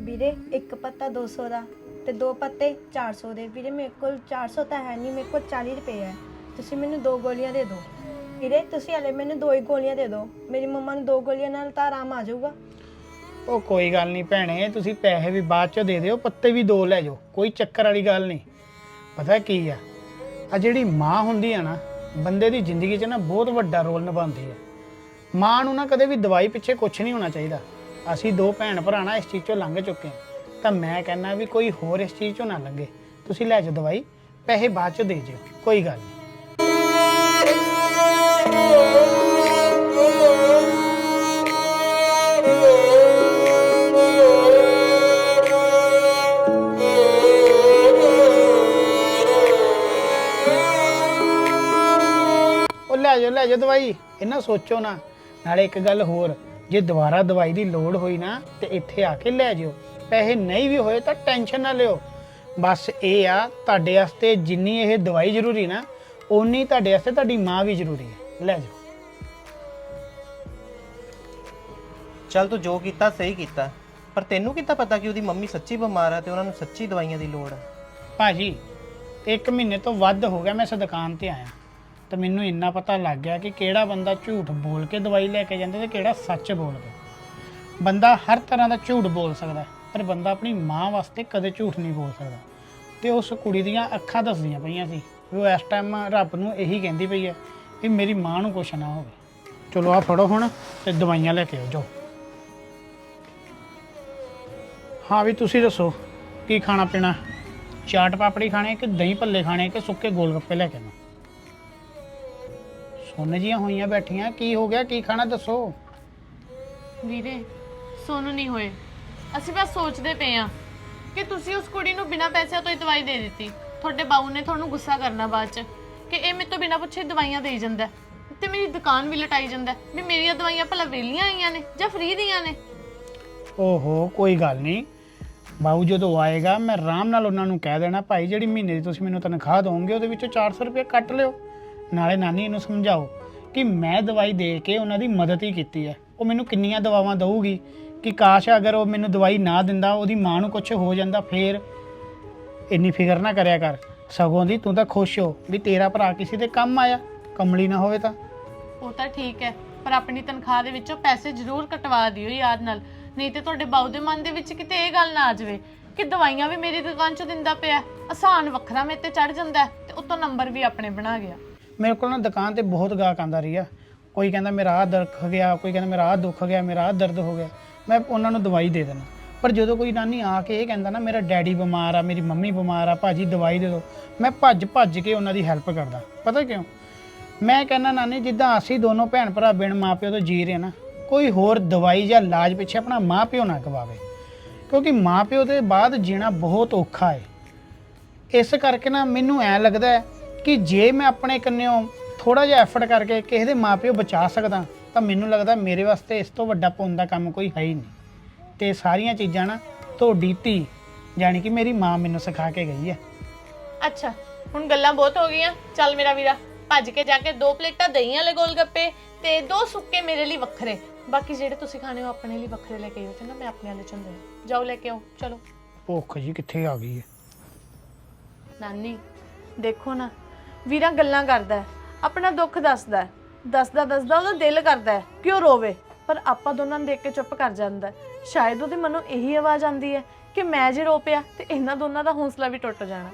ਵੀਰੇ, ਇੱਕ ਪੱਤਾ 200 ਦਾ ਤੇ ਦੋ ਪੱਤੇ 400 ਦੇ। ਵੀਰੇ, ਮੇਰੇ ਕੋਲ 400 ਤਾਂ ਹੈ ਨਹੀਂ, ਮੇਰੇ ਕੋਲ 40 ਰੁਪਏ ਹੈ। ਤੁਸੀਂ ਮੈਨੂੰ ਦੋ ਗੋਲੀਆਂ ਦੇ ਦਿਓ। ਵੀਰੇ, ਤੁਸੀਂ ਹਲੇ ਮੈਨੂੰ ਦੋ ਹੀ ਗੋਲੀਆਂ ਦੇ ਦਿਓ। ਮੇਰੀ ਮੰਮਾ ਨੂੰ ਦੋ ਗੋਲੀਆਂ ਨਾਲ ਤਾਂ ਆਰਾਮ ਆ ਜਾਊਗਾ। ਉਹ ਕੋਈ ਗੱਲ ਨਹੀਂ ਭੈਣੇ, ਤੁਸੀਂ ਪੈਸੇ ਵੀ ਬਾਅਦ ਚ ਦੇ ਦਿਓ, ਪੱਤੇ ਵੀ ਦੋ ਲੈ ਜਾਓ, ਕੋਈ ਚੱਕਰ ਵਾਲੀ ਗੱਲ ਨਹੀਂ। ਪਤਾ ਕੀ ਆ ਆ ਜਿਹੜੀ ਮਾਂ ਹੁੰਦੀ ਆ ਨਾ, ਬੰਦੇ ਦੀ ਜ਼ਿੰਦਗੀ 'ਚ ਨਾ ਬਹੁਤ ਵੱਡਾ ਰੋਲ ਨਿਭਾਉਂਦੀ ਹੈ ਮਾਂ ਨੂੰ ਨਾ ਕਦੇ ਵੀ ਦਵਾਈ ਪਿੱਛੇ ਕੁਝ ਨਹੀਂ ਹੋਣਾ ਚਾਹੀਦਾ। ਅਸੀਂ ਦੋ ਭੈਣ ਭਰਾ ਨਾ ਇਸ ਚੀਜ਼ 'ਚੋਂ ਲੰਘ ਚੁੱਕੇ ਹਾਂ। ਤਾਂ ਮੈਂ ਕਹਿੰਦਾ ਵੀ ਕੋਈ ਹੋਰ ਇਸ ਚੀਜ਼ 'ਚੋਂ ਨਾ ਲੰਘੇ। ਤੁਸੀਂ ਲੈ ਜਾਓ ਦਵਾਈ, ਪੈਸੇ ਬਾਅਦ 'ਚ ਦੇ ਜਿਓ ਕੋਈ ਗੱਲ ਨਹੀਂ। ਲੈ ਜਾਓ ਲੈ ਜਾਓ ਦਵਾਈ। ਇਹਨਾਂ ਸੋਚੋ ਨਾ। ਨਾਲੇ ਇੱਕ ਗੱਲ ਹੋਰ ਜੇ ਦੁਬਾਰਾ ਦਵਾਈ ਦੀ ਲੋੜ ਹੋਈ ਨਾ ਤੇ ਇੱਥੇ ਆ ਕੇ ਲੈ ਜਿਓ। ਪੈਸੇ ਨਹੀਂ ਵੀ ਹੋਏ ਤਾਂ ਟੈਨਸ਼ਨ ਨਾ ਲਿਓ। ਬਸ ਇਹ ਆ ਤੁਹਾਡੇ ਵਾਸਤੇ ਜਿੰਨੀ ਇਹ ਦਵਾਈ ਜ਼ਰੂਰੀ ਨਾ ਓਨੀ ਤੁਹਾਡੇ ਵਾਸਤੇ ਤੁਹਾਡੀ ਮਾਂ ਵੀ ਜ਼ਰੂਰੀ ਹੈ। ਲੈ ਜਾਓ। ਚੱਲ ਤੂੰ ਜੋ ਕੀਤਾ ਸਹੀ ਕੀਤਾ। ਪਰ ਤੈਨੂੰ ਕਿੱਦਾਂ ਪਤਾ ਕਿ ਉਹਦੀ ਮੰਮੀ ਸੱਚੀ ਬਿਮਾਰ ਆ ਤੇ ਉਹਨਾਂ ਨੂੰ ਸੱਚੀ ਦਵਾਈਆਂ ਦੀ ਲੋੜ ਆ? ਭਾਜੀ ਇੱਕ ਮਹੀਨੇ ਤੋਂ ਵੱਧ ਹੋ ਗਿਆ ਮੈਂ ਇਸ ਦੁਕਾਨ ਤੇ ਆਇਆ। ਤੇ ਮੈਨੂੰ ਇੰਨਾ ਪਤਾ ਲੱਗ ਗਿਆ ਕਿ ਕਿਹੜਾ ਬੰਦਾ ਝੂਠ ਬੋਲ ਕੇ ਦਵਾਈ ਲੈ ਕੇ ਜਾਂਦਾ ਤੇ ਕਿਹੜਾ ਸੱਚ ਬੋਲ ਕੇ ਬੰਦਾ ਹਰ ਤਰ੍ਹਾਂ ਦਾ ਝੂਠ ਬੋਲ ਸਕਦਾ ਪਰ ਬੰਦਾ ਆਪਣੀ ਮਾਂ ਵਾਸਤੇ ਕਦੇ ਝੂਠ ਨਹੀਂ ਬੋਲ ਸਕਦਾ। ਤੇ ਉਸ ਕੁੜੀ ਦੀਆਂ ਅੱਖਾਂ ਦੱਸਦੀਆਂ ਪਈਆਂ ਸੀ ਵੀ ਉਹ ਇਸ ਟਾਈਮ ਰੱਬ ਨੂੰ ਇਹੀ ਕਹਿੰਦੀ ਪਈ ਹੈ ਕਿ ਮੇਰੀ ਮਾਂ ਨੂੰ ਕੁਛ ਨਾ ਹੋਵੇ। ਚਲੋ ਆ ਫੜੋ ਹੁਣ ਤੇ ਦਵਾਈਆਂ ਲੈ ਕੇ ਆਓ, ਜਾਓ। ਹਾਂ ਵੀ ਤੁਸੀਂ ਦੱਸੋ, ਕੀ ਖਾਣਾ ਪੀਣਾ? ਚਾਟ ਪਾਪੜੀ ਖਾਣੇ ਕਿ ਦਹੀਂ ਭੱਲੇ ਖਾਣੇ ਕਿ ਸੁੱਕੇ ਗੋਲ ਗੱਪੇ ਲੈ ਕੇ ਆਵਾਂ ਸੋਨੇ ਜੀਆਂ ਹੋਈਆਂ ਬੈਠੀਆਂ ਕੀ ਹੋ ਗਿਆ ਕੀ ਖਾਣਾ ਦੱਸੋ? ਵੀਰੇ ਸੋਨੂੰ ਨਹੀਂ ਹੋਏ। ਅਸੀਂ ਬਸ ਸੋਚਦੇ ਪਏ ਆ ਕਿ ਤੁਸੀਂ ਉਸ ਕੁੜੀ ਨੂੰ ਬਿਨਾਂ ਪੈਸਿਆਂ ਤੋਂ ਹੀ ਦਵਾਈ ਦੇ ਦਿੱਤੀ। ਤੁਹਾਡੇ ਬਾਊ ਨੇ ਤੁਹਾਨੂੰ ਗੁੱਸਾ ਕਰਨਾ ਬਾਅਦ ਚ ਕਿ ਇਹ ਮੇਰੇ ਤੋਂ ਬਿਨਾਂ ਪੁੱਛੇ ਦਵਾਈਆਂ ਦੇਈ ਜਾਂਦਾ ਹੈ। ਤੇ ਮੇਰੀ ਦੁਕਾਨ ਵੀ ਲਟਾਈ ਜਾਂਦਾ ਹੈ ਵੀ ਮੇਰੀਆਂ ਦਵਾਈਆਂ ਭਲਾ ਵਿਹਲੀਆਂ ਆਈਆਂ ਨੇ ਜਾਂ ਫ੍ਰੀ ਦੀਆਂ ਨੇ। ਓਹੋ ਕੋਈ ਗੱਲ ਨਹੀਂ। ਬਾਊ ਜਦੋਂ ਆਏਗਾ ਮੈਂ ਆਰਾਮ ਨਾਲ ਉਹਨਾਂ ਨੂੰ ਕਹਿ ਦੇਣਾ ਭਾਈ ਜਿਹੜੀ ਮਹੀਨੇ ਦੀ ਤੁਸੀਂ ਮੈਨੂੰ ਤਨਖਾਹ ਦੋਗੇ ਉਹਦੇ ਵਿੱਚੋਂ 400 ਰੁਪਏ ਕੱਟ ਲਿਓ। ਨਾਲੇ ਨਾਨੀ ਨੂੰ ਸਮਝਾਓ ਕਿ ਮੈਂ ਦਵਾਈ ਦੇ ਕੇ ਉਹਨਾਂ ਦੀ ਮਦਦ ਹੀ ਕੀਤੀ ਹੈ। ਉਹ ਮੈਨੂੰ ਕਿੰਨੀਆਂ ਦਵਾਵਾਂ ਦਊਗੀ ਕਿ ਕਾਸ਼ ਅਗਰ ਉਹ ਮੈਨੂੰ ਦਵਾਈ ਨਾ ਦਿੰਦਾ, ਉਹਦੀ ਮਾਂ ਨੂੰ ਕੁਝ ਹੋ ਜਾਂਦਾ, ਫੇਰ ਇੰਨੀ ਫਿਕਰ ਨਾ ਕਰਿਆ ਕਰ। ਸਗੋਂ ਦੀ ਤੂੰ ਤਾਂ ਖੁਸ਼ ਹੋ ਵੀ ਤੇਰਾ ਭਰਾ ਕਿਸੇ ਦੇ ਕੰਮ ਆਇਆ, ਕਮਲੀ ਨਾ ਹੋਵੇ ਤਾਂ। ਉਹ ਤਾਂ ਠੀਕ ਹੈ, ਪਰ ਆਪਣੀ ਤਨਖਾਹ ਦੇ ਵਿੱਚੋਂ ਪੈਸੇ ਜ਼ਰੂਰ ਕਟਵਾ ਦਿਓ ਯਾਦ ਨਾਲ। ਨਹੀਂ ਤੇ ਤੁਹਾਡੇ ਬਾਊ ਦੇ ਮਨ ਦੇ ਵਿੱਚ ਕਿਤੇ ਇਹ ਗੱਲ ਨਾ ਆ ਜਾਵੇ ਕਿ ਦਵਾਈਆਂ ਵੀ ਮੇਰੀ ਦੁਕਾਨ 'ਚੋਂ ਦਿੰਦਾ ਪਿਆ। ਆਸਾਨ ਵੱਖਰਾ ਮੇਰੇ ਤੇ ਚੜ ਜਾਂਦਾ ਹੈ ਤੇ ਉਤੋਂ ਨੰਬਰ ਵੀ ਆਪਣੇ ਬਣਾ ਗਿਆ। ਮੇਰੇ ਕੋਲ ਨਾ ਦੁਕਾਨ ਤੇ ਬਹੁਤ ਗਾਹਕ ਆਂਦਾ ਆ ਕੋਈ ਕਹਿੰਦਾ, ਮੇਰਾ ਆਹ ਦੁੱਖ ਗਿਆ। ਕੋਈ ਕਹਿੰਦਾ, ਮੇਰਾ ਆਹ ਦੁੱਖ ਗਿਆ, ਮੇਰਾ ਆਹ ਦਰਦ ਹੋ ਗਿਆ। ਮੈਂ ਉਹਨਾਂ ਨੂੰ ਦਵਾਈ ਦੇ ਦੇਣਾ ਪਰ ਜਦੋਂ ਕੋਈ ਨਾਨੀ ਆ ਕੇ ਇਹ ਕਹਿੰਦਾ ਨਾ, ਮੇਰਾ ਡੈਡੀ ਬਿਮਾਰ ਆ, ਮੇਰੀ ਮੰਮੀ ਬਿਮਾਰ ਆ, ਭਾਜੀ ਦਵਾਈ ਦੇ ਦਿਓ। ਮੈਂ ਭੱਜ ਭੱਜ ਕੇ ਉਹਨਾਂ ਦੀ ਹੈਲਪ ਕਰਦਾ। ਪਤਾ ਕਿਉਂ? ਮੈਂ ਕਹਿੰਦਾ, ਨਾਨੀ, ਜਿੱਦਾਂ ਅਸੀਂ ਦੋਨੋਂ ਭੈਣ ਭਰਾ ਬਿਨ ਮਾਪਿਓ ਤੋਂ ਜੀ ਰਹੇ ਨਾ, ਕੋਈ ਹੋਰ ਦਵਾਈ ਜਾਂ ਇਲਾਜ ਪਿੱਛੇ ਆਪਣਾ ਮਾਪਿਓ ਨਾ ਗਵਾਵੇ। ਕਿਉਂਕਿ ਮਾਪਿਓ ਦੇ ਬਾਅਦ ਜੀਣਾ ਬਹੁਤ ਔਖਾ ਹੈ ਇਸ ਕਰਕੇ ਨਾ ਮੈਨੂੰ ਐ ਲੱਗਦਾ ਹੈ ਕਿ ਜੇ ਮੈਂ ਆਪਣੇ ਕੰਨਿਓ ਥੋੜਾ ਜਿਹਾ ਐਫਰਟ ਕਰਕੇ ਕਿਸੇ ਦੇ ਮਾਪਿਓ ਬਚਾ ਸਕਦਾ ਤਾਂ ਮੈਨੂੰ ਲੱਗਦਾ ਮੇਰੇ ਵਾਸਤੇ ਇਸ ਤੋਂ ਵੱਡਾ ਪੁੰਨ ਦਾ ਕੰਮ ਕੋਈ ਹੈ ਹੀ ਨਹੀਂ। ਤੇ ਸਾਰੀਆਂ ਚੀਜ਼ਾਂ ਨਾ ਤੁਹਾਡੀ ਧੀ ਜਾਣੀ ਕਿ ਮੇਰੀ ਮਾਂ ਮੈਨੂੰ ਸਿਖਾ ਕੇ ਗਈ ਹੈ। ਅੱਛਾ ਹੁਣ ਗੱਲਾਂ ਬਹੁਤ ਹੋ ਗਈਆਂ। ਚੱਲ ਮੇਰਾ ਵੀਰਾ ਭੱਜ ਕੇ ਜਾ ਕੇ ਦੋ ਪਲੇਟਾਂ ਦਹੀਂ ਵਾਲੇ ਗੋਲ ਗੱਪੇ ਤੇ ਦੋ ਸੁੱਕੇ ਮੇਰੇ ਲਈ ਵੱਖਰੇ। ਬਾਕੀ ਜਿਹੜੇ ਤੁਸੀਂ ਖਾਣੇ ਹੋ ਆਪਣੇ ਲਈ ਵੱਖਰੇ ਲੈ ਕੇ ਆਇਓ ਤੇ ਨਾ ਮੈਂ ਆਪਣੇ ਵਾਲੇ ਚੰਦੇ ਜਾਓ ਲੈ ਕੇ ਆਓ ਚਲੋ। ਭੁੱਖ ਜੀ ਕਿੱਥੇ ਆ ਗਈ ਹੈ? ਨਾਨੀ ਦੇਖੋ ਨਾ ਵੀਰਾਂ ਗੱਲਾਂ ਕਰਦਾ ਆਪਣਾ ਦੁੱਖ ਦੱਸਦਾ ਦੱਸਦਾ ਦੱਸਦਾ ਉਹਦਾ ਦਿਲ ਕਰਦਾ ਕਿ ਉਹ ਰੋਵੇ, ਪਰ ਆਪਾਂ ਦੋਨਾਂ ਨੂੰ ਦੇਖ ਕੇ ਚੁੱਪ ਕਰ ਜਾਂਦਾ ਸ਼ਾਇਦ ਉਹਦੇ ਮਨੋਂ ਇਹੀ ਆਵਾਜ਼ ਆਉਂਦੀ ਹੈ ਕਿ ਮੈਂ ਜੇ ਰੋ ਪਿਆ ਤੇ ਇਹਨਾਂ ਦੋਨਾਂ ਦਾ ਹੌਸਲਾ ਵੀ ਟੁੱਟ ਜਾਣਾ।